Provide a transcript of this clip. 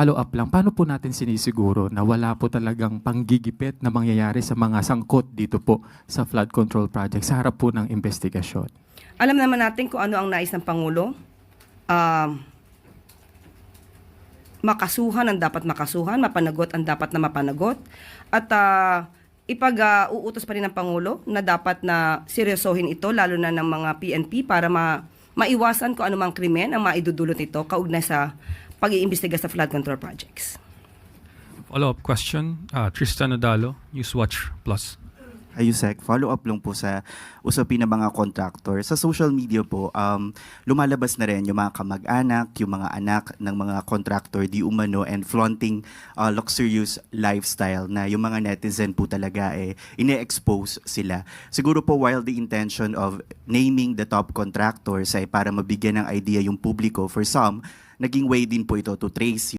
follow up lang, paano po natin sinisiguro na wala po talagang panggigipit na mangyayari sa mga sangkot dito po sa flood control project sa harap po ng investigasyon? Alam naman natin kung ano ang nais ng Pangulo. Um, makasuhan ang dapat makasuhan, mapanagot ang dapat na mapanagot. At ah, ipag-uutos pa rin ng Pangulo na dapat na seryosohin ito, lalo na ng mga PNP, para ma maiwasan kung anumang krimen ang maidudulot nito kaugnay sa pag-iimbestiga sa flood control projects. Follow-up question, uh, Tristan Odalo, Newswatch Plus. Ayusek, follow up lang po sa usapin ng mga contractor. Sa social media po, um, lumalabas na rin yung mga kamag-anak, yung mga anak ng mga contractor di umano and flaunting uh, luxurious lifestyle na yung mga netizen po talaga eh, ine-expose sila. Siguro po while the intention of naming the top contractors ay para mabigyan ng idea yung publiko, for some, naging way din po ito to trace